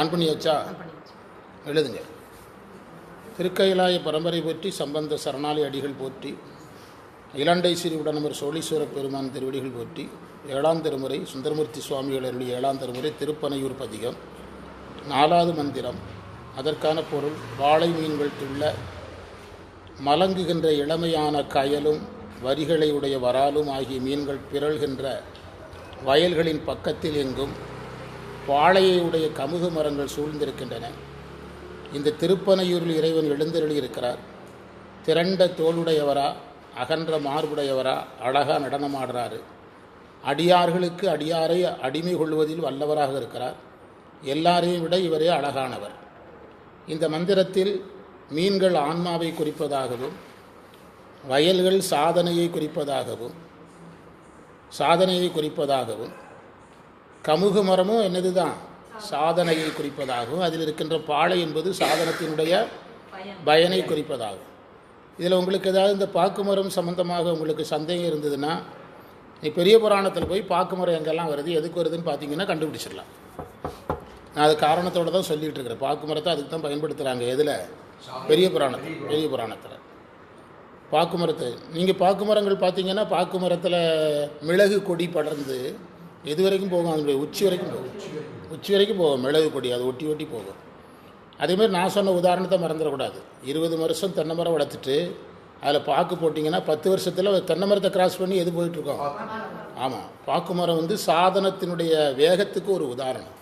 On பண்ணியாச்சா எழுதுங்க. திருக்கைலாய பரம்பரை போற்றி சம்பந்த சரணாலி அடிகள் போற்றி இலண்டை ஸ்ரீ உடனமர் சோழீஸ்வர பெருமான் திருவடிகள் போற்றி ஏழாம் திருமுறை சுந்தரமூர்த்தி சுவாமிகள் அருளிய ஏழாம் திருமுறை திருப்பனையூர் பதிகம். நாலாவது மந்திரம். அதற்கான பொருள் வாழை மீன்கள் துள்ள மலங்குகின்ற இளமையான கயலும் வரிகளை உடைய வராலும் ஆகிய மீன்கள் பிறழ்கின்ற வயல்களின் பக்கத்தில் எங்கும் வாழையை உடைய கமுகு மரங்கள் சூழ்ந்திருக்கின்றன. இந்த திருப்பனையூரில் இறைவன் எழுந்தருளி இருக்கிறார் திரண்ட தோளுடையவரா அகன்ற மார்புடையவரா அழகா நடனமாடுறாரு. அடியார்களுக்கு அடியாரை அடிமை கொள்வதில் வல்லவராக இருக்கிறார். எல்லாரையும் விட இவரே அழகானவர். இந்த மந்திரத்தில் மீன்கள் ஆன்மாவை குறிப்பதாகவும் வயல்கள் சாதனையை குறிப்பதாகவும் சாதனையை குறிப்பதாகவும் கமுகு மரமும் என்னது தான் சாதனையை குறிப்பதாகவும் அதில் இருக்கின்ற பாலை என்பது சாதனத்தினுடைய பயனை குறிப்பதாகும். இதில் உங்களுக்கு ஏதாவது இந்த பாக்குமரம் சம்பந்தமாக உங்களுக்கு சந்தேகம் இருந்ததுன்னா நீ பெரிய புராணத்தில் போய் பாக்குமரம் எங்கெல்லாம் வருது எதுக்கு வருதுன்னு பார்த்தீங்கன்னா கண்டுபிடிச்சிடலாம். நான் அது காரணத்தோடு தான் சொல்லிகிட்டு இருக்கிறேன். பாக்குமரத்தை அதுக்கு தான் பயன்படுத்துகிறாங்க எதில்? பெரிய புராணத்தில் பெரிய புராணத்தில். பாக்குமரத்தை நீங்கள் பாக்குமரங்கள் பார்த்தீங்கன்னா பாக்குமரத்தில் மிளகு கொடி படர்ந்து எது வரைக்கும் போகும்? அதனுடைய உச்சி வரைக்கும் போகும். உச்சி வரைக்கும் போகும். மிளகு கொடி அது ஒட்டி ஒட்டி போகும். அதேமாதிரி நான் சொன்ன உதாரணத்தை மறந்துடக்கூடாது. இருபது வருஷம் தென்னை மரம் வளர்த்துட்டு அதில் பாக்கு போட்டிங்கன்னா பத்து வருஷத்தில் தென்னை மரத்தை கிராஸ் பண்ணி எது போயிட்டுருக்கோம்? ஆமாம் பாக்கு மரம் வந்து சாதனத்தினுடைய வேகத்துக்கு ஒரு உதாரணம்.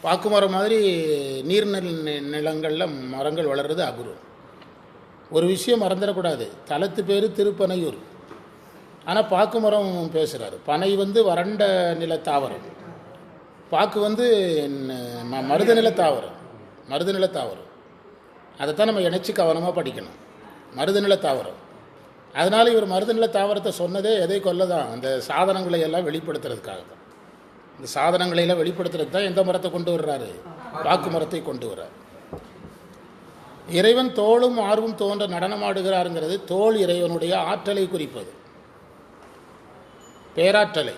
பாக்கு மரம் மாதிரி நீர்நில நிலங்களில் மரங்கள் வளர்கிறது அபூர்வம். ஒரு விஷயம் மறந்துடக்கூடாது. தலத்து பேர் திருப்பனையூர். ஆனால் பாக்கு மரம் பேசுகிறாரு பனை வந்து வறண்ட நில தாவரம். பாக்கு வந்து ம- மருத நில தாவரம். மருத நில தாவரம். அதைத்தான் நம்ம இணைச்சி கவனமாக படிக்கணும். மருத நில தாவரம். அதனால் இவர் மருத நில தாவரத்தை சொன்னதே எதை கொல்ல தான் அந்த சாதனங்களை எல்லாம் வெளிப்படுத்துறதுக்காக தான் இந்த சாதனங்களை எல்லாம் வெளிப்படுத்துறதுக்கு தான் எந்த மரத்தை கொண்டு வர்றாரு? பாக்கு மரத்தை கொண்டு வர்றார். இறைவன் தோளும் ஆர்வம் தோன்ற நடனமாடுகிறாருங்கிறது தோல் இறைவனுடைய ஆற்றலை குறிப்பது. பேராற்றலை.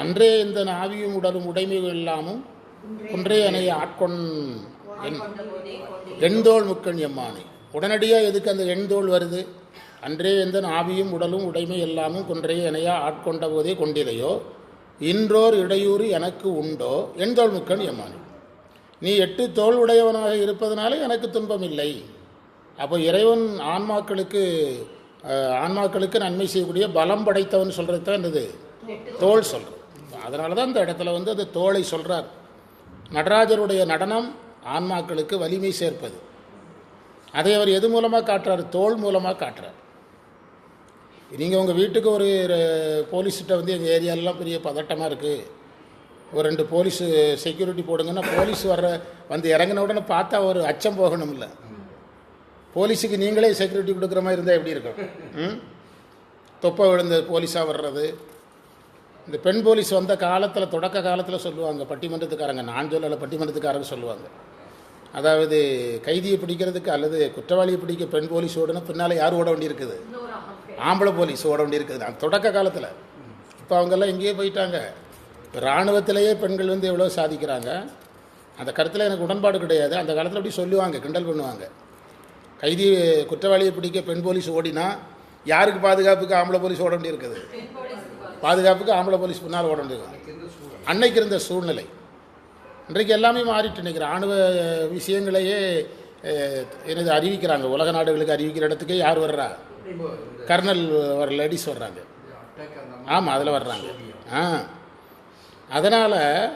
அன்றே இந்த ஆவியும் உடலும் உடைமையும் இல்லாமும் ஒன்றே அணைய ஆட்கொண் என் எண்தோள் முக்கண் எம்மானை. உடனடியாக எதுக்கு அந்த எண்தோள் வருது? அன்றே எந்த ஆவியும் உடலும் உடைமை எல்லாமும் கொன்றே இணையா ஆட்கொண்ட போதே கொண்டிலையோ இன்றோர் இடையூறு எனக்கு உண்டோ? எண்தோள் முக்கண் எம்மானை. நீ எட்டு தோல் உடையவனாக இருப்பதனால எனக்கு துன்பம் இல்லை. அப்போ இறைவன் ஆன்மாக்களுக்கு ஆன்மாக்களுக்கு நன்மை செய்யக்கூடிய பலம் படைத்தவன் சொல்கிறது தான் என்னது? தோல் சொல்கிறது அதனால தான் இந்த இடத்துல வந்து அது தோளை சொல்கிறார் நடராஜருடைய நடனம் ஆன்மாக்களுக்கு வலிமை சேர்ப்பது. அதை அவர் எது மூலமாக காட்டுறாரு? தோல் மூலமாக காட்டுறார். நீங்கள் உங்கள் வீட்டுக்கு ஒரு போலீஸ்கிட்ட வந்து எங்கள் ஏரியாலலாம் பெரிய பதட்டமாக இருக்குது ஒரு ரெண்டு போலீஸ் செக்யூரிட்டி போடுங்கன்னா போலீஸ் வர்ற வந்து இறங்கின உடனே பார்த்தா ஒரு அச்சம் போகணும்ல. போலீஸுக்கு நீங்களே செக்யூரிட்டி கொடுக்குற மாதிரி இருந்தால் எப்படி இருக்கும்? ம்? தொப்பை விழுந்த போலீஸாக வர்றது? இந்த பெண் போலீஸ் வந்த காலத்தில் தொடக்க காலத்தில் சொல்லுவாங்க பட்டிமன்றத்துக்காரங்க. நான் சொல்லலை பட்டிமன்றத்துக்காரங்க சொல்லுவாங்க. அதாவது கைதியை பிடிக்கிறதுக்கு அல்லது குற்றவாளியை பிடிக்க பெண் போலீஸ் ஓடுனா பின்னால் யார் ஓட வேண்டியிருக்குது? ஆம்பளை போலீஸ் ஓட வேண்டியிருக்குது. நான் தொடக்க காலத்தில். இப்போ அவங்கெல்லாம் எங்கேயே போயிட்டாங்க. இப்போ இராணுவத்திலேயே பெண்கள் வந்து எவ்வளோ சாதிக்கிறாங்க? அந்த கருத்தில் எனக்கு உடன்பாடு கிடையாது. அந்த காலத்தில் அப்படி சொல்லுவாங்க கிண்டல் பண்ணுவாங்க. கைதி குற்றவாளியை பிடிக்க பெண் போலீஸ் ஓடினா யாருக்கு பாதுகாப்புக்கு ஆம்பளை போலீஸ் ஓட வேண்டியிருக்குது? பாதுகாப்புக்கு ஆம்பளை போலீஸ் பின்னால் ஓட வேண்டியிருக்கு அன்னைக்கு இருந்த சூழ்நிலை. இன்றைக்கு எல்லாமே மாறிட்டு நினைக்கிறேன். ராணுவ விஷயங்களையே எனது அறிவிக்கிறாங்க. உலக நாடுகளுக்கு அறிவிக்கிற இடத்துக்கே யார் வர்றா? கர்னல் வர லேடிஸ் வர்றாங்க. ஆமாம் அதில் வர்றாங்க. ஆ. அதனால்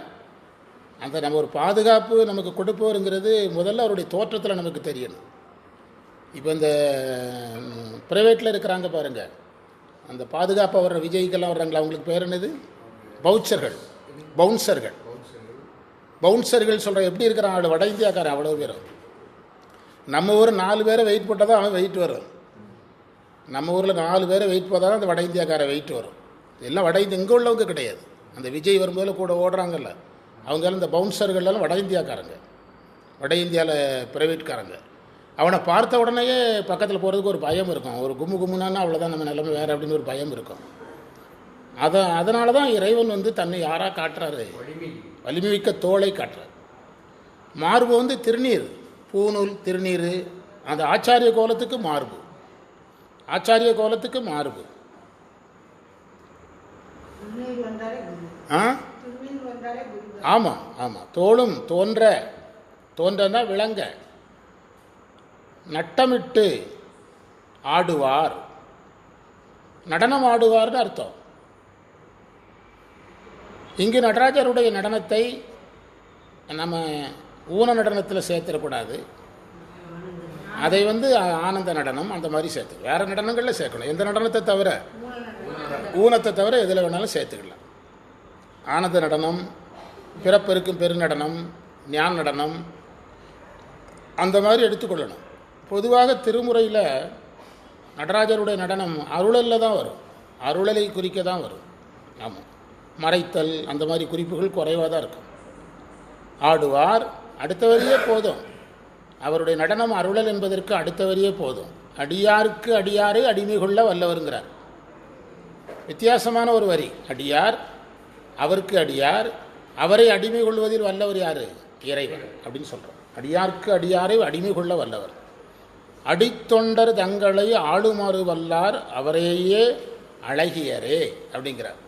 அந்த நம்ம ஒரு பாதுகாப்பு நமக்கு கொடுப்போருங்கிறது முதல்ல அவருடைய தோற்றத்தில் நமக்கு தெரியணும். இப்போ இந்த ப்ரைவேட்டில் இருக்கிறாங்க பாருங்கள் அந்த பாதுகாப்பாக வர்ற விஜய்க்கெல்லாம் வர்றாங்களா? அவங்களுக்கு பேர் என்னது? பவுச்சர்கள். பவுன்சர்கள். பவுன்சர்கள் சொல்கிற எப்படி இருக்கிறான்? அவள் வட இந்தியாக்காரன் அவ்வளோ பேரும் நம்ம ஊர் நாலு பேரை வெயிட் போட்டால் தான் அவன் வெயிட் வரும். நம்ம ஊரில் நாலு பேரை வெயிட் போட்டால் தான் அந்த வட இந்தியாக்காரன் வெயிட் வரும். எல்லாம் வட இந்தியா இங்கே உள்ளவங்க கிடையாது. அந்த விஜய் வரும்போது கூட ஓடுறாங்கல்ல. அவங்க இந்த பவுன்சர்கள்லாம் வட இந்தியாக்காரங்க. வட இந்தியாவில் ப்ரைவேட்காரங்க அவனை பார்த்த உடனேயே பக்கத்தில் போகிறதுக்கு ஒரு பயம் இருக்கும். ஒரு கும்மு கும்முனான்னா அவ்வளோதான் நம்ம நிலைமை வேறு அப்படின்னு ஒரு பயம் இருக்கும். அதை அதனால தான் இறைவன் வந்து தன்னை யாராக காட்டுறாரு? வலிமை வலிமைமிக்க தோலை காட்டுறார். மார்பு வந்து திருநீர் பூநூல் திருநீர் அந்த ஆச்சாரிய கோலத்துக்கு மார்பு. ஆச்சாரிய கோலத்துக்கு மார்பு. ஆ? ஆமாம் ஆமாம் தோளும் தோன்ற தோன்றனா விளங்க. நட்டமிட்டு ஆடுவார். நடனம் ஆடுவார்னு அர்த்தம். இங்கு நடராஜருடைய நடனத்தை நம்ம ஊன நடனத்தில் சேர்த்துடக்கூடாது. அதை வந்து ஆனந்த நடனம் அந்த மாதிரி சேர்த்து வேறு நடனங்களில் சேர்க்கணும். எந்த நடனத்தை தவிர ஊனத்தை தவிர எதில் வேணாலும் சேர்த்துக்கலாம். ஆனந்த நடனம் பிறப்பிருக்கும் பெருநடனம் ஞான நடனம் அந்த மாதிரி எடுத்துக்கொள்ளணும். பொதுவாக திருமுறையில் நடராஜருடைய நடனம் அருளலில் தான் வரும். அருளலை குறிக்க தான் வரும். ஆமாம் மறைத்தல் அந்த மாதிரி குறிப்புகள் குறைவாக தான் இருக்கும். ஆடுவார் அடுத்த வரியே போதும். அவருடைய நடனம் அருளல் என்பதற்கு அடுத்த வரியே போதும். அடியாருக்கு அடியாரை அடிமை கொள்ள வல்லவருங்கிறார். வித்தியாசமான ஒரு வரி. அடியார் அவருக்கு அடியார் அவரை அடிமை கொள்வதில் வல்லவர் யார்? இறைவன் அப்படின்னு சொல்கிறோம் அடியார்க்கு அடியாரை அடிமை கொள்ள வல்லவர். அடித்தொண்டர் தங்களை ஆளுமாறு வல்லார் அவரையே அழகியரே அப்படிங்கிறார்.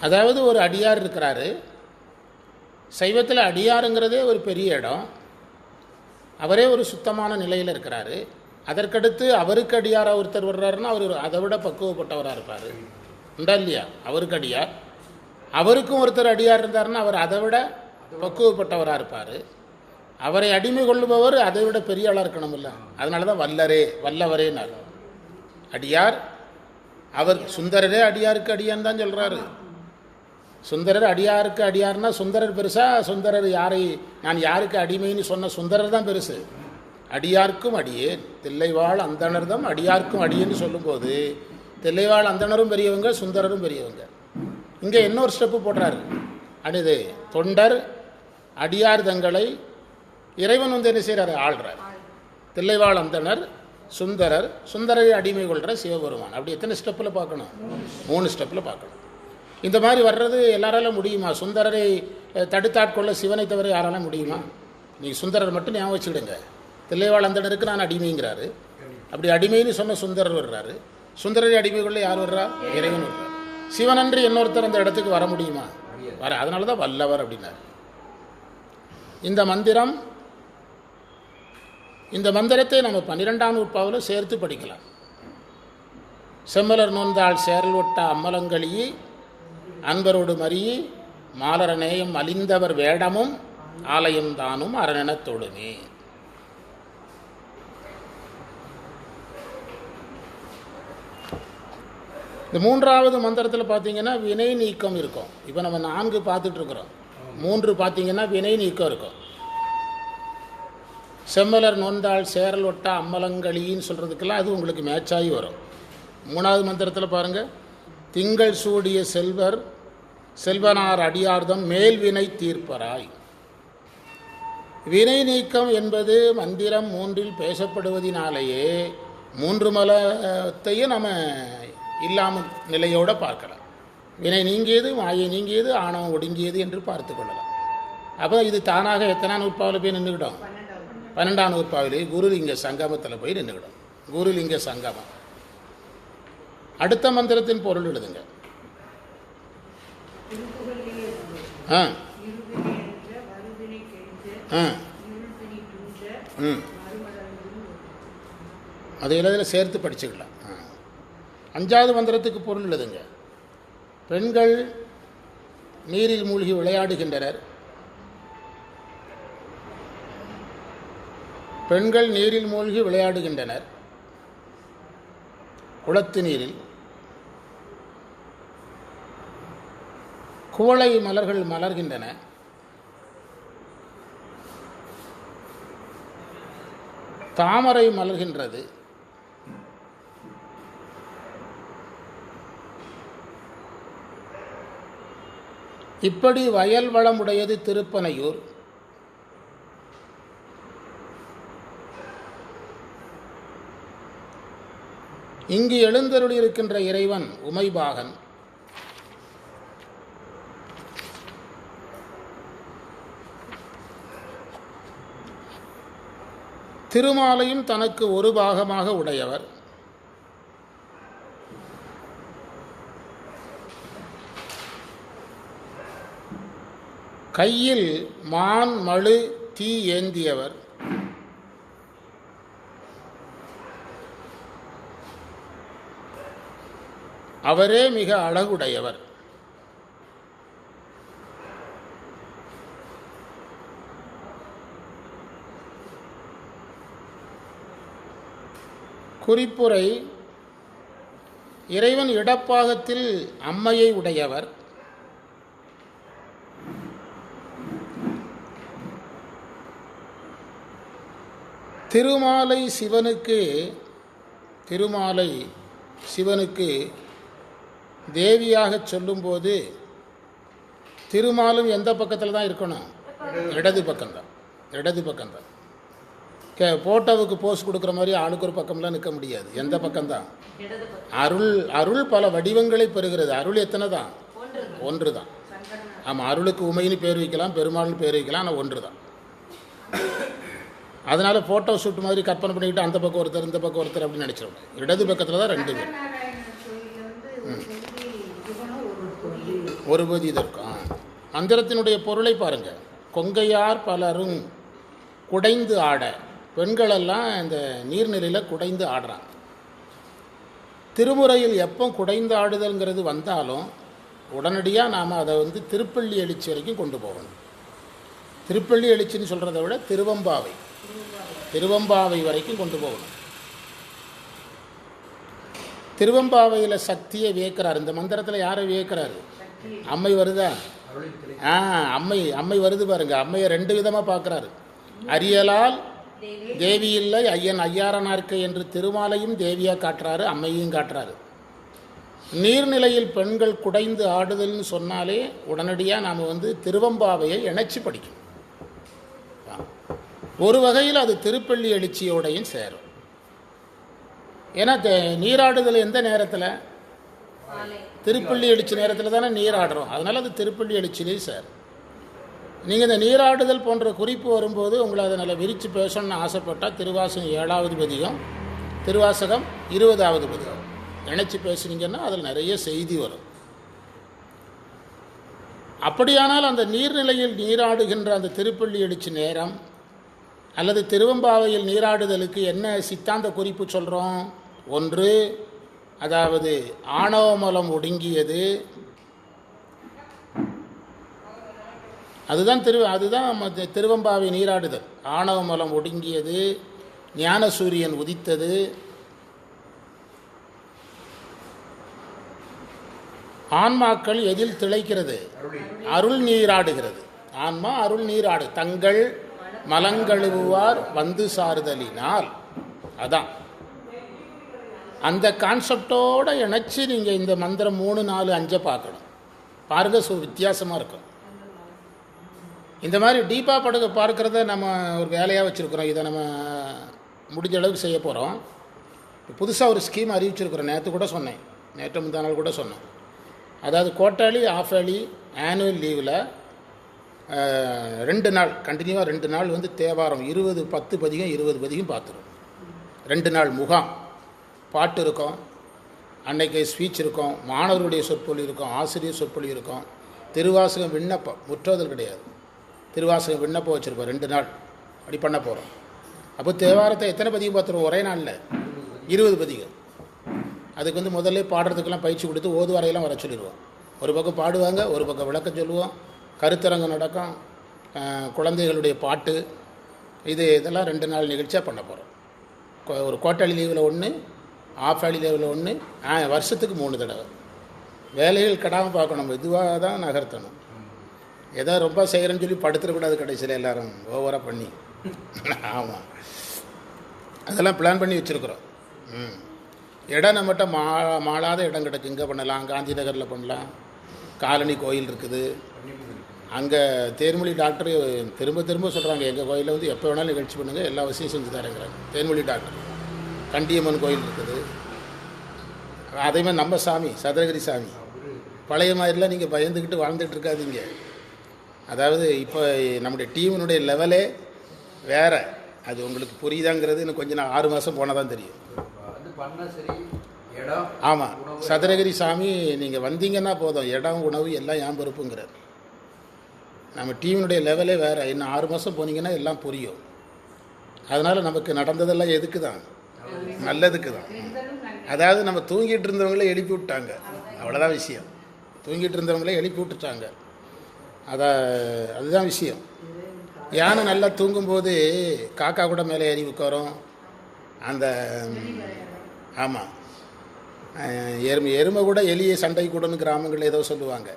அதாவது ஒரு அடியார் இருக்கிறாரு. சைவத்தில் அடியாருங்கிறதே ஒரு பெரிய இடம். அவரே ஒரு சுத்தமான நிலையில் இருக்கிறாரு. அதற்கடுத்து அவருக்கு அடியாராக ஒருத்தர் வர்றாருன்னா அவர் அதை விட பக்குவப்பட்டவராக இருப்பார். உண்டா இல்லையா? அவருக்கு அடியார். அவருக்கும் ஒருத்தர் அடியார் இருந்தாருன்னா அவர் அதை விட பக்குவப்பட்டவராக இருப்பார். அவரை அடிமை கொள்ளுபவர் அதை விட பெரிய ஆளாக இல்லை அதனால தான் வல்லரே வல்லவரேனார். அடியார் அவர் சுந்தரரே அடியாருக்கு அடியான்னு தான் சொல்கிறாரு சுந்தரர் அடியாருக்கு அடியார்னா சுந்தரர் பெருசா சுந்தரர் யாரை நான் யாருக்கு அடிமைன்னு சொன்ன சுந்தரர் தான் பெருசு. அடியார்க்கும் அடியேன். தில்லைவாழ் அந்தணர்தம் அடியார்க்கும் அடியேன்னு சொல்லும்போது தில்லைவாழ் அந்தணரும் பெரியவங்க சுந்தரரும் பெரியவங்க. இங்கே இன்னொரு ஸ்டெப்பு போடுறாரு. அடிது தொண்டர் அடியார் தங்களை இறைவன் வந்து என்ன செய்கிறாரு ஆள்றார். தில்லைவாழ் அந்தனர் சுந்தரர் சுந்தரரை அடிமை கொள்கிற சிவபெருமான். அப்படி எத்தனை ஸ்டெப்பில் பார்க்கணும்? மூணு ஸ்டெப்பில் பார்க்கணும். இந்த மாதிரி வர்றது எல்லாராலும் முடியுமா? சுந்தரரை தடுத்தாட்கொள்ள சிவனை தவிர யாராலும் முடியுமா? நீ சுந்தரர் மட்டும் ஞாபகம் வச்சுக்கிடுங்க. தில்லைவாழ் அந்தனருக்கு நான் அடிமைங்கிறாரு. அப்படி அடிமைன்னு சொன்ன சுந்தரர் வர்றாரு. சுந்தரரை அடிமை கொள்ள யார் வர்றா? இறைவன் வர்றார். சிவனன்று இன்னொருத்தர் அந்த இடத்துக்கு வர முடியுமா? வர அதனால தான் வல்லவர் அப்படின்னாரு. இந்த மந்திரம் இந்த மந்திரத்தை நம்ம பன்னிரெண்டாம் நூற்பாவில் சேர்த்து படிக்கலாம். செம்மலர் நோந்தாள் சேரல் ஒட்ட அம்மலங்களியே அன்பரோடு மறியி மாலர நேயம் அலிந்தவர் வேடமும் ஆலயம் தானும் அரணெனத்தொடுமே இந்த மூன்றாவது மந்திரத்தில் பார்த்தீங்கன்னா வினை நீக்கம் இருக்கும். இப்போ நம்ம நான்கு பார்த்துட்ருக்குறோம் மூன்று பார்த்தீங்கன்னா வினை நீக்கம் இருக்கும். செம்மலர் நோந்தாள் சேரல் ஒட்டா அம்மலங்களின்னு சொல்கிறதுக்கெல்லாம் அது உங்களுக்கு மேட்சாகி வரும். மூணாவது மந்திரத்தில் பாருங்கள் திங்கள் சூடிய செல்வர் செல்வனார் அடியார்தம் மேல்வினை தீர்ப்பராய். வினை நீக்கம் என்பது மந்திரம் மூன்றில் பேசப்படுவதினாலேயே மூன்று மலத்தையும் நம்ம இல்லாமல் நிலையோடு பார்க்கலாம். வினை நீங்கியது மாயை நீங்கியது ஆணவம் ஒடுங்கியது என்று பார்த்து கொள்ளலாம். அப்போ இது தானாக எத்தனை நூற்பாவில் போய் நின்றுக்கிட்டோம் பன்னெண்டாம் நூற்பாவிலே குருலிங்க சங்கமத்தில் போய் நின்றுக்கிடும் குருலிங்க சங்கமம். அடுத்த மந்திரத்தின் பொருள் எழுதுங்க. ஆ. ஆ. ம். மறுமலர்ந்தும் எழுதில் சேர்த்து படிச்சுக்கலாம். ஆ. அஞ்சாவது மந்திரத்துக்கு பொருள் எழுதுங்க. பெண்கள் நீரில் மூழ்கி விளையாடுகின்றனர். பெண்கள் நீரில் மூழ்கி விளையாடுகின்றனர். குளத்து நீரில். குவளை மலர்கள் மலர்கின்றன. தாமரை மலர்கின்றது. இப்படி வயல் வளமுடையது திருப்பனையூர். இங்கு எழுந்தருளியிருக்கின்ற இறைவன் உமைபாகன். திருமாலையும் தனக்கு ஒரு பாகமாக உடையவர். கையில் மான் மழு தீ ஏந்தியவர். அவரே மிக அழகுடையவர். குறிப்புரை இறைவன் இடப்பாகத்தில் அம்மையை உடையவர். திருமாலை சிவனுக்கு திருமாலை சிவனுக்கு தேவியாக சொல்லும்போது திருமாலும் எந்த பக்கத்தில் தான் இருக்கணும்? இடது பக்கம்தான். இடது பக்கம்தான். கே போட்டோவுக்கு போஸ் கொடுக்குற மாதிரி ஆளுக்கு ஒரு பக்கம்லாம் நிற்க முடியாது. எந்த பக்கம்தான்? அருள் அருள் பல வடிவங்களை பெறுகிறது. அருள் எத்தனை தான் ஒன்று தான் ஆமாம் அருளுக்கு உமைன்னு பேர் வைக்கலாம் பெருமாள்னு பேர் வைக்கலாம் ஆனால் ஒன்று தான் அதனால் ஃபோட்டோ ஷூட் மாதிரி கற்பனை பண்ணிக்கிட்டு அந்த பக்கம் ஒருத்தர் இந்த பக்கம் ஒருத்தர் அப்படின்னு நினச்சிடணும் இடது பக்கத்தில் தான் ரெண்டு பேர். நாராயணன் கோயிலில் வந்து ஒரு கொடி சிவனும் ஒரு கொடி ஒரு பதி இது இருக்கும் மந்திரத்தினுடைய பொருளை பாருங்க. கொங்கையார் பலரும் குடைந்து ஆட. பெண்களெல்லாம் இந்த நீர்நிலையில் குடைந்து ஆடுறாங்க திருமுறையில் எப்போ குடைந்து ஆடுதல்ங்கிறது வந்தாலும் உடனடியாக நாம் அதை வந்து திருப்பள்ளி எழுச்சி வரைக்கும் கொண்டு போகணும். திருப்பள்ளி எழுச்சின்னு சொல்கிறத விட திருவம்பாவை. திருவம்பாவை வரைக்கும் கொண்டு போகணும். திருவம்பாவையில் சக்தியை வியக்கிறார். இந்த மந்திரத்தில் யாரை வியக்கிறாரு? அம்மை வருதா? ஆ அம்மை அம்மை வருது பாருங்க. அம்மையை ரெண்டு விதமாக பார்க்குறாரு. அரியலால் தேவி இல்லை ஐயன் ஐயாரனார்க்கு என்று திருமாலையும் தேவியாக காட்டுறாரு அம்மையும் காட்டுறாரு. நீர்நிலையில் பெண்கள் குடைந்து ஆடுதல்னு சொன்னாலே உடனடியாக நாம் வந்து திருவம்பாவையை இணைச்சி படிக்கும். ஒரு வகையில் அது திருப்பள்ளி எழுச்சியோடையும் சேரும். ஏன்னா நீராடுதல் எந்த நேரத்தில்? திருப்பள்ளி எழுச்சி நேரத்தில் தானே நீராடுறோம் அதனால் அது திருப்பள்ளி எழுச்சிலேயும் சார். நீங்கள் இந்த நீராடுதல் போன்ற குறிப்பு வரும்போது உங்களை அதை நல்லா விரித்து பேசணும்னு ஆசைப்பட்டால் திருவாசகம் ஏழாவது பதிகம் திருவாசகம் இருபதாவது பதிகம். நினச்சி பேசுனீங்கன்னா அதில் நிறைய செய்தி வரும். அப்படியானால் அந்த நீர்நிலையில் நீராடுகின்ற அந்த திருப்பள்ளி எழுச்சி நேரம் அல்லது திருவம்பாவையில் நீராடுதலுக்கு என்ன சித்தாந்த குறிப்பு சொல்கிறோம் ஒன்று அதாவது ஆணவமலம் ஒடுங்கியது. அதுதான் திரு அதுதான் திருவம்பாவை நீராடுதல். ஆணவமலம் ஒடுங்கியது ஞானசூரியன் உதித்தது. ஆன்மாக்கள் எதில் திளைக்கிறது? அருள் நீராடுகிறது. ஆன்மா அருள் நீராடு தங்கள் மலங்கழுவுவார் வந்து சாறுதலினால். அதான். அந்த கான்செப்டோடு இணைச்சி நீங்கள் இந்த மந்திரம் மூணு நாலு அஞ்சை பார்க்கணும். பாருங்க சு வித்தியாசமாக இருக்கும். இந்த மாதிரி டீப்பாக படுக்க பார்க்குறத நம்ம ஒரு வேலையாக வச்சுருக்குறோம். இதை நம்ம முடிஞ்ச அளவுக்கு செய்ய போகிறோம் புதுசாக ஒரு ஸ்கீம் அறிவிச்சிருக்கிறோம். நேற்று கூட சொன்னேன். நேற்று முந்தா நாள் கூட சொன்னேன். அதாவது கோட்டாலி ஆஃப் ஏர்லி ஆனுவல் லீவில் ரெண்டு நாள் கண்டினியூவாக ரெண்டு நாள் வந்து தேவாரம். இருபது பத்து பதிகம் இருபது பதிகம் பார்த்துரும். ரெண்டு நாள் முகாம். பாட்டு இருக்கும். அன்னைக்கு ஸ்பீச் இருக்கும். மாணவருடைய சொற்பொழி இருக்கும். ஆசிரியர் சொற்பொழி இருக்கும். திருவாசகம் விண்ணப்பம் முற்றோதல் கிடையாது. திருவாசகம் விண்ணப்பம் வச்சுருப்போம் ரெண்டு நாள். அப்படி பண்ண போகிறோம் அப்போ தேவாரத்தை எத்தனை பதிகம் பார்த்துருவோம்? ஒரே நாளில். இருபது பதிகம் அதுக்கு வந்து முதல்ல பாடுறதுக்கெல்லாம் பயிற்சி கொடுத்து ஓதுவாரையெல்லாம் வர சொல்லிடுவோம். ஒரு பக்கம் பாடுவாங்க ஒரு பக்கம் விளக்கம் சொல்லுவோம். கருத்தரங்கம் நடக்கும். குழந்தைகளுடைய பாட்டு. இது இதெல்லாம் ரெண்டு நாள் நிகழ்ச்சியாக பண்ண போகிறோம் ஒரு கோட்டாளி லீவில் ஒன்று ஆஃப் ஹாலிடேவில் ஒன்று வருஷத்துக்கு மூணு தடவை. வேலைகள் கெடாமல் பார்க்கணும் இதுவாக தான் நகர்த்தணும். எதோ ரொம்ப செய்கிறேன்னு சொல்லி படுத்துடக்கூடாது கடைசியில் எல்லாரும். ஓவராக பண்ணி. ஆமாம் அதெல்லாம் பிளான் பண்ணி வச்சுருக்குறோம். ம். இடம் நம்மகிட்ட மா மாளாத இடம் கிடக்கு. இங்கே பண்ணலாம் காந்தி நகரில் பண்ணலாம். காலனி கோயில் இருக்குது. அங்கே தேன்மொழி டாக்டர் திரும்ப திரும்ப சொல்கிறாங்க எங்கள் கோயிலில் வந்து எப்போ வேணாலும் நிகழ்ச்சி பண்ணுங்கள் எல்லா வசதியும் செஞ்சு தரேங்கிறாங்க. தேன்மொழி டாக்டர். கண்டியம்மன் கோயில் இருக்குது. அதே மாதிரி நம்ம சாமி சதுரகிரி சாமி. பழைய மாதிரிலாம் நீங்கள் பயந்துக்கிட்டு வாழ்ந்துட்டு இருக்காதீங்க. அதாவது இப்போ நம்முடைய டீமினுடைய லெவலே வேற. அது உங்களுக்கு புரியுதாங்கிறது இன்னும் கொஞ்சம் நான் ஆறு மாதம் போனால் தான் தெரியும். ஆமாம் சதுரகிரி சாமி நீங்கள் வந்தீங்கன்னா போதும். இடம் உணவு எல்லாம் ஏன் பொறுப்புங்கிறார். நம்ம டீமினுடைய லெவலே வேறு. இன்னும் ஆறு மாதம் போனீங்கன்னா எல்லாம் புரியும். அதனால் நமக்கு நடந்ததெல்லாம் எதுக்கு தான் நல்லதுக்கு தான் அதாவது நம்ம தூங்கிட்டு இருந்தவங்களே எழுப்பி விட்டாங்க. அவ்வளோதான் விஷயம். தூங்கிட்டு இருந்தவங்களே எழுப்பி விட்டுட்டாங்க. அதை அதுதான் விஷயம். யானை நல்லா தூங்கும்போது காக்கா கூட மேலே ஏறி உட்காரும். அந்த ஆமாம் எருமை எருமை கூட எலியை சண்டை கூடன்னு கிராமங்களில் ஏதோ சொல்லுவாங்க.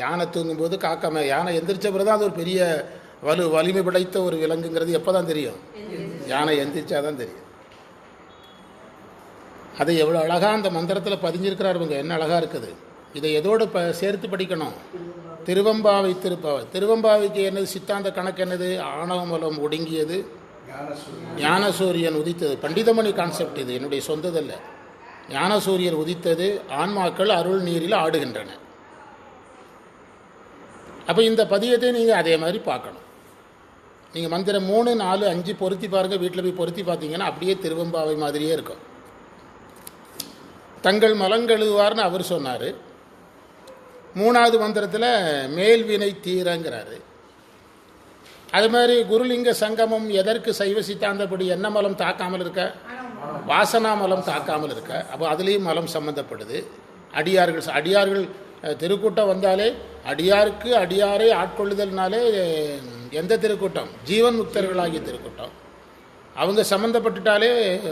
யானை தூங்கும்போது காக்கா மே யானை எந்திரிச்ச பிறகு தான் அது ஒரு பெரிய வலு வலிமை படைத்த ஒரு விலங்குங்கிறது எப்போ தான் தெரியும்? யானை எந்திரிச்சா தான் தெரியும். அது எவ்வளோ அழகாக அந்த மந்திரத்தில் பதிஞ்சிருக்கிறாருங்க. என்ன அழகாக இருக்குது? இதை எதோடு ப சேர்த்து படிக்கணும். திருவம்பாவை திருப்பாவை திருவம்பாவைக்கு என்னது? சித்தாந்த கணக்கு என்னது? ஆணவமலம் ஒடுங்கியது. ஞானசூரியன் ஞானசூரியன் உதித்தது. பண்டிதமணி கான்செப்ட் இது. என்னுடைய சொந்ததல்ல. ஞானசூரியன் உதித்தது. ஆன்மாக்கள் அருள் நீரில் ஆடுகின்றன. அப்போ இந்த பதியத்தை நீங்கள் அதே மாதிரி பார்க்கணும். நீங்கள் மந்திரம் மூணு நாலு அஞ்சு பொருத்தி பாருங்கள் வீட்டில் போய் பொருத்தி பார்த்தீங்கன்னா அப்படியே திருவம்பாவை மாதிரியே இருக்கும். தங்கள் மலங்கழுவார்னு அவர் சொன்னார். மூணாவது மந்திரத்தில் மேல்வினை தீரங்கிறாரு. அது மாதிரி குருலிங்க சங்கமம் எதற்கு சைவ சித்தாந்தப்படி என்ன மலம் தாக்காமல் இருக்க? வாசனா மலம் தாக்காமல் இருக்க. அப்போ அதுலேயும் மலம் சம்மந்தப்படுது அடியார்கள் அடியார்கள் திருக்கூட்டம் வந்தாலே அடியாருக்கு அடியாரை ஆட்கொள்ளுதல்னாலே எந்த திருக்கூட்டம்? ஜீவன் முக்தர்களாகிய திருக்கூட்டம். அவங்க சம்மந்தப்பட்டுட்டாலே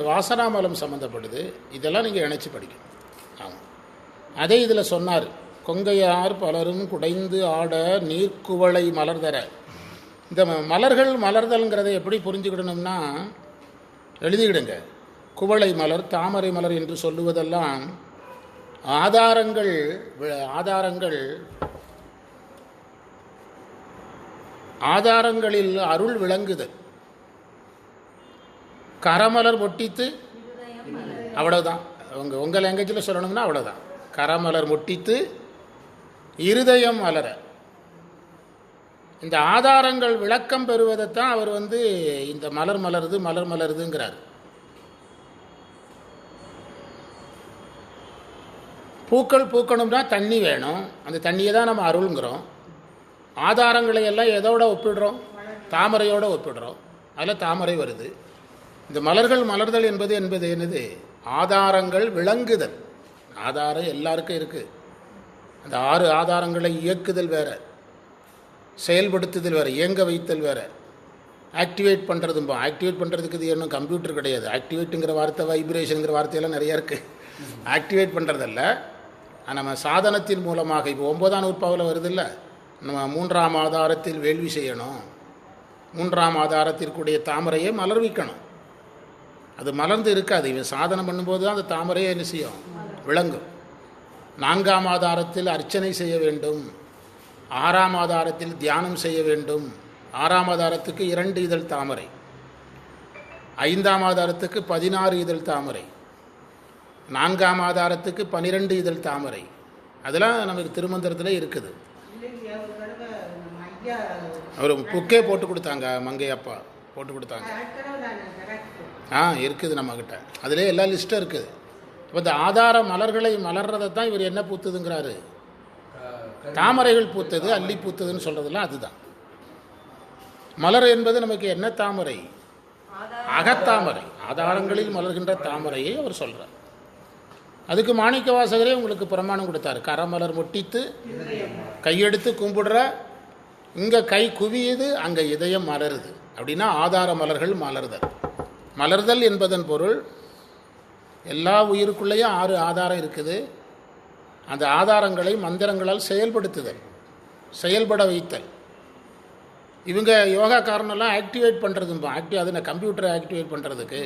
வாசனாமலம் சம்மந்தப்படுது இதெல்லாம் நீங்கள் இணைச்சி படிக்கணும். ஆமாம் அதே இதில் சொன்னார் கொங்கையார் பலரும் குடைந்து ஆட நீர்க்குவளை மலர்தர. இந்த மலர்கள் மலர்தல்ங்கிறதை எப்படி புரிஞ்சுக்கிடணும்னா எழுதிக்கிடுங்க. குவளை மலர் தாமரை மலர் என்று சொல்லுவதெல்லாம் ஆதாரங்கள் ஆதாரங்கள் ஆதாரங்களில் அருள் விளங்குதல். கரமலர் மொட்டித்து அவ்வளோதான் உங்கள் உங்கள் லாங்குவேஜில் சொல்லணும்னா அவ்வளோதான் கரமலர் முட்டித்து இருதயம் மலர இந்த ஆதாரங்கள் விளக்கம் பெறுவதைத்தான் அவர் வந்து இந்த மலர் மலருது மலர் மலருதுங்கிறார். பூக்கள் பூக்கணும்னா தண்ணி வேணும். அந்த தண்ணியை தான் நம்ம அருள்ங்கிறோம். ஆதாரங்களை எல்லாம் எதோட ஒப்பிடுறோம்? தாமரையோடு ஒப்பிடுறோம். அதில் தாமரை வருது. இந்த மலர்கள் மலர்தல் என்பது என்பது என்னது? ஆதாரங்கள் விளங்குதல். ஆதாரம் எல்லாருக்கும் இருக்குது அந்த ஆறு ஆதாரங்களை இயக்குதல் வேற. செயல்படுத்துதல் வேறு. இயங்க வைத்தல் வேறு. ஆக்டிவேட் பண்ணுறதும்பா ஆக்டிவேட் பண்ணுறதுக்கு இது இன்னும் கம்ப்யூட்டர் கிடையாது. ஆக்டிவேட்டுங்கிற வார்த்தை வைப்ரேஷனுங்கிற வார்த்தையெல்லாம் நிறையா இருக்குது ஆக்டிவேட் பண்ணுறதல்ல நம்ம சாதனத்தின் மூலமாக இப்போ ஒன்பதாம் நூற்பாவில் வருதில்ல? நம்ம மூன்றாம் ஆதாரத்தில் வேள்வி செய்யணும். மூன்றாம் ஆதாரத்திற்குடைய தாமரையை மலர்விக்கணும். அது மலர்ந்து இருக்காது. இவன் சாதனம் பண்ணும்போது தான் அந்த தாமரையே என்ன செய்யும்? விளங்கும். நான்காம் ஆதாரத்தில் அர்ச்சனை செய்ய வேண்டும். ஆறாம் ஆதாரத்தில் தியானம் செய்ய வேண்டும். ஆறாம் ஆதாரத்துக்கு இரண்டு இதழ் தாமரை. ஐந்தாம் ஆதாரத்துக்கு பதினாறு இதழ் தாமரை. நான்காம் ஆதாரத்துக்கு பனிரெண்டு இதழ் தாமரை. அதெல்லாம் நமக்கு திருமந்திரத்தில் இருக்குது. அவர் புக்கே போட்டு கொடுத்தாங்க மங்கையப்பா. போட்டு கொடுத்தாங்க. ஆ இருக்குது நம்மக்கிட்ட அதிலே எல்லா லிஸ்ட்டும் இருக்குது. இப்போ இந்த ஆதார மலர்களை மலர்றதை தான் இவர் என்ன பூத்துதுங்கிறாரு? தாமரைகள் பூத்தது அல்லி பூத்ததுன்னு சொல்கிறதுலாம் அதுதான். மலர் என்பது நமக்கு என்ன தாமரை? அகத்தாமரை. ஆதாரங்களில் மலர்கின்ற தாமரையை அவர் சொல்கிறார் அதுக்கு மாணிக்க வாசகரே உங்களுக்கு பிரமாணம் கொடுத்தாரு. கரமலர் முட்டித்து கையெடுத்து கும்பிடுற இங்கே கை குவியுது அங்கே இதயம் மலருது. அப்படின்னா ஆதார மலர்கள் மலர்தல். மலர்தல் என்பதன் பொருள் எல்லா உயிருக்குள்ளேயும் ஆறு ஆதாரம் இருக்குது. அந்த ஆதாரங்களை மந்திரங்களால் செயல்படுத்துதல் செயல்பட வைத்தல். இவங்க யோகாக்காரனெல்லாம் ஆக்டிவேட் பண்ணுறதும்பா ஆக்டிவ் அது கம்ப்யூட்டரை ஆக்டிவேட் பண்ணுறதுக்கு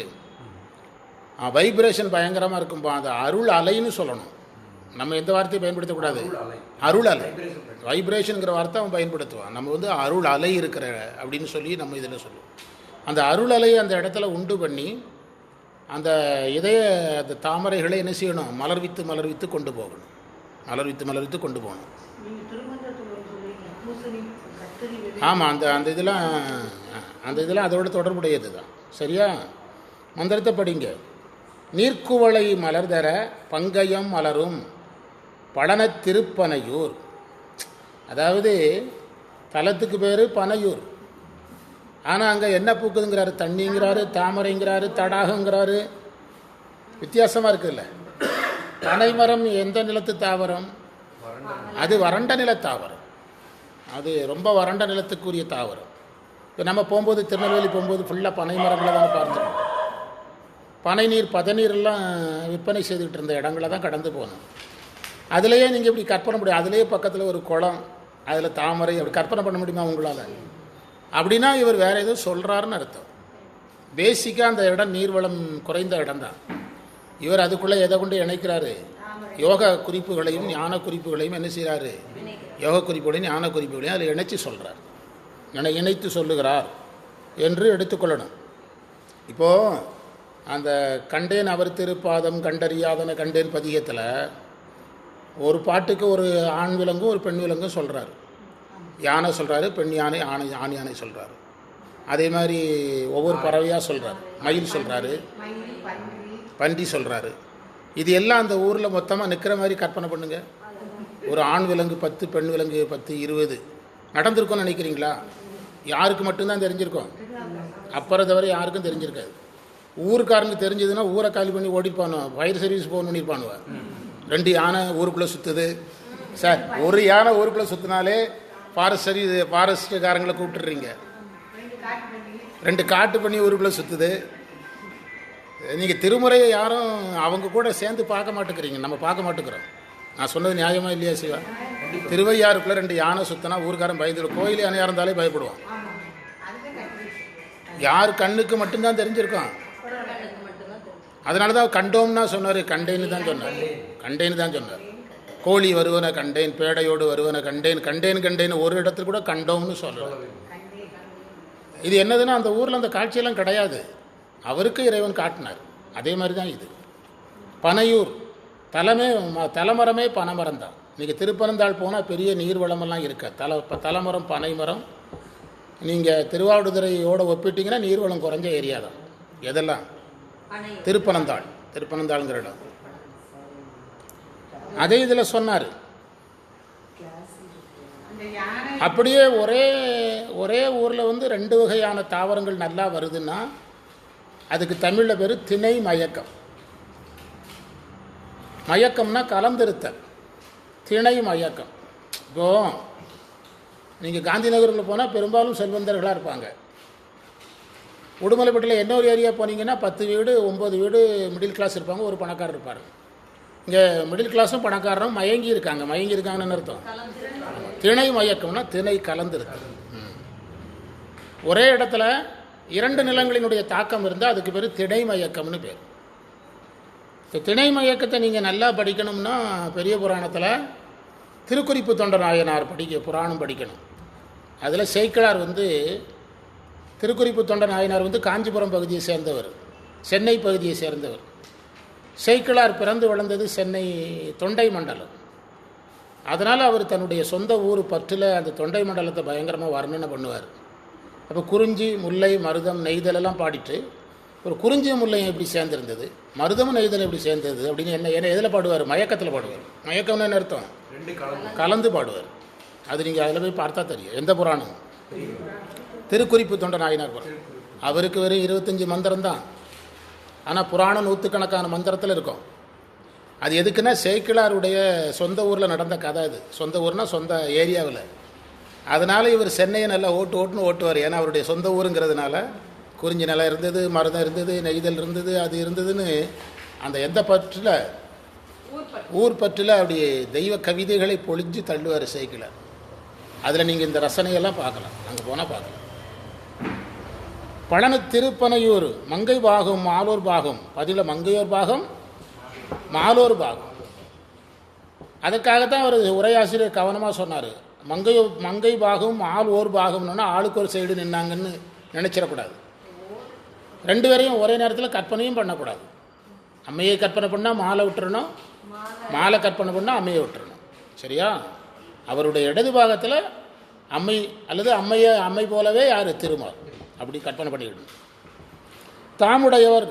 வைப்ரேஷன் பயங்கரமாக இருக்கும்பா. அது அருள் அலைன்னு சொல்லணும். நம்ம எந்த வார்த்தையை பயன்படுத்தக்கூடாது. அருள் அலை. வைப்ரேஷனுங்கிற வார்த்தை அவன் பயன்படுத்துவான். நம்ம வந்து அருள் அலை இருக்கிற அப்படின்னு சொல்லி நம்ம இதில் சொல்லுவோம். அந்த அருள் அலையை அந்த இடத்துல உண்டு பண்ணி அந்த இதய அந்த தாமரைகளை என்ன செய்யணும்? மலர்வித்து மலர்வித்து கொண்டு போகணும். மலர்வித்து மலர்வித்து கொண்டு போகணும். மலர் வித்து மலர் வித்து கொண்டு போகணும் ஆமாம் அந்த அந்த இதெல்லாம் அந்த இதெல்லாம் அதோட தொடர்புடையது தான் சரியா? மந்திரத்தை படிங்க. நீர்க்குவளை மலர்தர பங்கயம் மலரும் பழன திருப்பனையூர். அதாவது தலத்துக்கு பேர் பனையூர். ஆனால் அங்கே என்ன பூக்குதுங்கிறாரு? தண்ணிங்கிறாரு தாமரைங்கிறாரு தடாகங்கிறாரு. வித்தியாசமாக இருக்குல்ல. பனைமரம் எந்த நிலத்து தாவரம்? அது வறண்ட நில தாவரம். அது ரொம்ப வறண்ட நிலத்துக்குரிய தாவரம். இப்போ நம்ம போகும்போது திருநெல்வேலி போகும்போது ஃபுல்லாக பனை மரங்களை தான் பார்த்துருக்கோம். பனை நீர் பதநீரெல்லாம் விற்பனை செய்துக்கிட்டு இருந்த இடங்களை தான் கடந்து போகணும் அதுலேயே நீங்கள் இப்படி கற்பனை முடியும்? அதுலேயே பக்கத்தில் ஒரு குளம் அதில் தாமரை அப்படி கற்பனை பண்ண முடியுமா உங்களால்? அப்படின்னா இவர் வேறு ஏதோ சொல்கிறாருன்னு அர்த்தம். பேசிக்காக அந்த இடம் நீர்வளம் குறைந்த இடம்தான் இவர் அதுக்குள்ளே எதை கொண்டு இணைக்கிறாரு? யோக குறிப்புகளையும் ஞான குறிப்புகளையும் என்ன செய்கிறாரு யோக குறிப்புகளையும் ஞான குறிப்புகளையும் அதில் இணைச்சி சொல்கிறார் என இணைத்து சொல்லுகிறார் என்று எடுத்துக்கொள்ளணும். இப்போது அந்த கண்டேன் அவர் திருப்பாதம் கண்டறியாதன கண்டேன் பதிகத்தில் ஒரு பாட்டுக்கு ஒரு ஆண் விலங்கும் ஒரு பெண் விலங்கும் சொல்கிறாரு யானை சொல்கிறாரு பெண் யானை ஆணை ஆண் யானை சொல்கிறாரு அதே மாதிரி ஒவ்வொரு பறவையாக சொல்கிறாரு மயில் சொல்கிறாரு பன்றி சொல்கிறாரு இது எல்லாம் அந்த ஊரில் மொத்தமாக நிற்கிற மாதிரி கற்பனை பண்ணுங்க. ஒரு ஆண் விலங்கு பத்து பெண் விலங்கு பத்து இருபது. நடந்திருக்கும்னு நினைக்கிறீங்களா? யாருக்கு மட்டும்தான் தெரிஞ்சிருக்கோம். அப்புறம் தவிர யாருக்கும் தெரிஞ்சிருக்காது. ஊருக்காரனுக்கு தெரிஞ்சதுன்னா ஊரை காலி பண்ணி ஓடிப்பானோ? ஃபயர் சர்வீஸ் போகணும்னு இருப்பானுவ ரெண்டு யானை ஊருக்குள்ளே சுற்றுது சார் ஒரு யானை ஊருக்குள்ளே சுற்றினாலே ஃபாரஸ்ட் இது ஃபாரஸ்ட்டுக்காரங்களை கூப்பிட்டுறீங்க. ரெண்டு காட்டு பண்ணி ரெண்டு ஊருக்குள்ளே சுற்றுது நீங்கள் திருமுறையை யாரும் அவங்க கூட சேர்ந்து பார்க்க மாட்டேங்கிறீங்க. நம்ம பார்க்க மாட்டேங்கிறோம். நான் சொன்னது நியாயமா இல்லையா சிவா? திருவையாறுக்குள்ளே ரெண்டு யானை சுற்றினா ஊருக்காரன் பயந்துடும். கோயில் யானையாக இருந்தாலே பயப்படுவான். யார் கண்ணுக்கு மட்டும்தான் தெரிஞ்சிருக்கும். அதனால தான் கண்டோம்னா சொன்னார். கண்டேன்னு தான் சொன்னார். கண்டேன்னு தான் சொன்னார். கோழி வருவன கண்டேன் பேடையோடு வருவன கண்டேன் கண்டேன் கண்டேன் ஒரு இடத்துல கூட கண்டோம்னு சொல்லலாம் இது என்னதுன்னா அந்த ஊரில் அந்த காட்சியெல்லாம் கிடையாது. அவருக்கு இறைவன் காட்டினார். அதே மாதிரி தான் இது. பனையூர் தலைமே தலைமரமே பனைமரம் தான். நீங்கள் திருப்பனந்தாள் போனால் பெரிய நீர்வளமெல்லாம் இருக்க. தலை இப்போ தலைமரம் பனைமரம் நீங்கள் திருவாவடுதுறையோட ஒப்பிட்டீங்கன்னா நீர்வளம் குறைஞ்ச ஏரியா தான். எதெல்லாம்? பனை திருப்பனந்தாள். திருப்பனந்தாள்ங்கிற இடம். அதே இதில் சொன்னார். அப்படியே ஒரே ஒரே ஊரில் வந்து ரெண்டு வகையான தாவரங்கள் நல்லா வருதுன்னா அதுக்கு தமிழில் பேர் திணை மயக்கம். மயக்கம்னா கலந்திருத்தல். திணை மயக்கம். இப்போ நீங்கள் காந்தி நகரில் போனால் பெரும்பாலும் செல்வந்தர்களாக இருப்பாங்க. உடுமலைப்பட்டில் என்ன ஒரு ஏரியா போனீங்கன்னா பத்து வீடு ஒம்பது வீடு மிடில் கிளாஸ் இருப்பாங்க ஒரு பணக்காரர் இருப்பார். இங்கே மிடில் கிளாஸும் பணக்காரரும் மயங்கி இருக்காங்க. மயங்கி இருக்காங்கன்னு அர்த்தம்? திணை மயக்கம்னா திணை கலந்துருக்கு. ஒரே இடத்துல இரண்டு நிலங்களினுடைய தாக்கம் இருந்தால் அதுக்கு பேர் திணை மயக்கம்னு பேர். இந்த திணை மயக்கத்தை நீங்கள் நல்லா படிக்கணும்னா பெரிய புராணத்தில் திருக்குறிப்பு தொண்டர் நாயனார் படிக்க புராணம் படிக்கணும். அதில் சேக்கிழார் வந்து திருக்குறிப்பு தொண்டர் நாயனார் வந்து காஞ்சிபுரம் பகுதியை சேர்ந்தவர். சென்னை பகுதியை சேர்ந்தவர். சேக்கிழார் பிறந்து வளர்ந்தது சென்னை தொண்டை மண்டலம். அதனால் அவர் தன்னுடைய சொந்த ஊர் பற்றில் அந்த தொண்டை மண்டலத்தை பயங்கரமாக வர்ணனை பண்ணுவார். அப்போ குறிஞ்சி முல்லை மருதம் நெய்தல் எல்லாம் பாடிட்டு ஒரு குறிஞ்சி முல்லையும் எப்படி சேர்ந்துருந்தது? மருதமும் நெய்தல் எப்படி சேர்ந்தது அப்படின்னு என்ன என்ன எதில் பாடுவார்? மயக்கத்தில் பாடுவார். மயக்கம்னு என்ன அர்த்தம்? கலந்து. கலந்து பாடுவார். அது நீங்கள் அதில் போய் பார்த்தா தெரியும். எந்த புராணம்? திருக்குறிப்பு தொண்ட நாயனார் புராணம் அவருக்கு வெறும் இருபத்தஞ்சி மந்திரம் தான் ஆனால் புராணம் நூற்றுக்கணக்கான மந்திரத்தில் இருக்கும். அது எதுக்குன்னா சேக்கிழாருடைய சொந்த ஊரில் நடந்த கதை அது. சொந்த ஊர்னால் சொந்த ஏரியாவில். அதனால் இவர் சென்னையை நல்லா ஓட்டு ஓட்டுன்னு ஓட்டுவார். ஏன்னா அவருடைய சொந்த ஊருங்கிறதுனால குறிஞ்சி நிலம் இருந்தது மருதம் இருந்தது நெய்தல் இருந்தது அது இருந்ததுன்னு அந்த எந்த பற்றில்? ஊர் பற்றில் அப்படி தெய்வ கவிதைகளை பொழிஞ்சு தள்ளுவார் சேக்கிழார். அதில் நீங்கள் இந்த ரசனையெல்லாம் பார்க்கலாம். அங்கே போனால் பார்க்கலாம். பழனு திருப்பனையூர் மங்கை பாகம் மாலூர் பாகம். பதில மங்கையோர் பாகம் மாலூர் பாகம். அதுக்காகத்தான் அவர் உரையாசிரியர் கவனமாக சொன்னார். மங்கை மங்கை பாகம் ஆள் ஓர் பாகம்னா ஆளுக்கு ஒரு சைடு நின்னாங்கன்னு நினச்சிடக்கூடாது. ரெண்டு பேரையும் ஒரே நேரத்தில் கற்பனையும் பண்ணக்கூடாது. அம்மையை கற்பனை பண்ணால் மாலை விட்டுறணும். மாலை கற்பனை பண்ணால் அம்மையை விட்டுறணும். சரியா? அவருடைய இடது பாகத்தில் அம்மை அல்லது அம்மையை அம்மை போலவே யார்? திருமால். அப்படி கற்பனை பண்ணிக்கிடணும் தாமுடையவர்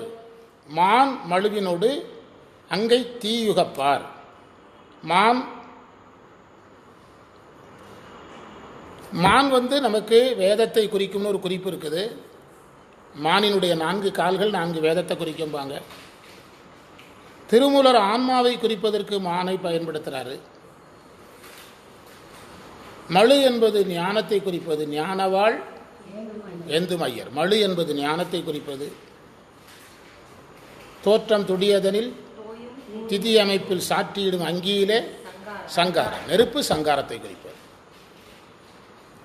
மான் மழுவினோடு அங்கை தீயுகப்பார். மான் மான் வந்து நமக்கு வேதத்தை குறிக்கும்னு ஒரு குறிப்பு இருக்குது. மானினுடைய நான்கு கால்கள் நான்கு வேதத்தை குறிக்கும்பாங்க. திருமூலர் ஆன்மாவை குறிப்பதற்கு மானை பயன்படுத்துகிறாரு மழு என்பது ஞானத்தை குறிப்பது. ஞானவாள் எந்துமையர் மழு என்பது ஞானத்தை குறிப்பது. தோற்றம் துடியதனில் திதி அமைப்பில் சாற்றியிடும் அங்கியிலே சங்காரம். நெருப்பு சங்காரத்தை குறிப்பது.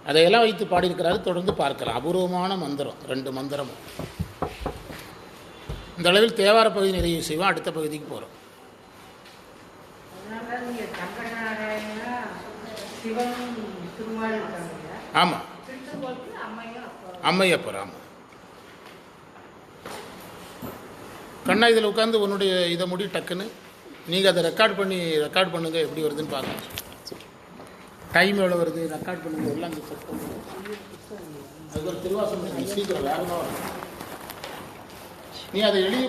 அதையெல்லாம் வைத்து பாடியிருக்கிறாரு தொடர்ந்து பார்க்கலாம். அபூர்வமான மந்திரம். ரெண்டு மந்திரமும். இந்த அளவில் தேவார பகுதி நிறைவு செய்வோம். அடுத்த பகுதிக்கு போகிறோம் ஆமாம் அம்மையப்பராம் அம்மையும் கண்ணா இதில் உட்காந்து உன்னுடைய இதை முடி டக்குன்னு நீங்கள் அதை ரெக்கார்ட் பண்ணி ரெக்கார்ட் பண்ணுங்கள் எப்படி வருதுன்னு பார்க்கலாம். டைம் எவ்வளோ வருது? ரெக்கார்ட் பண்ணுங்கள் எல்லாம் அங்கே செக் பண்ணுங்க. அது ஒரு திருவாசம் சீக்கிரம் வேகமாக வரும். நீ அதை எழுதி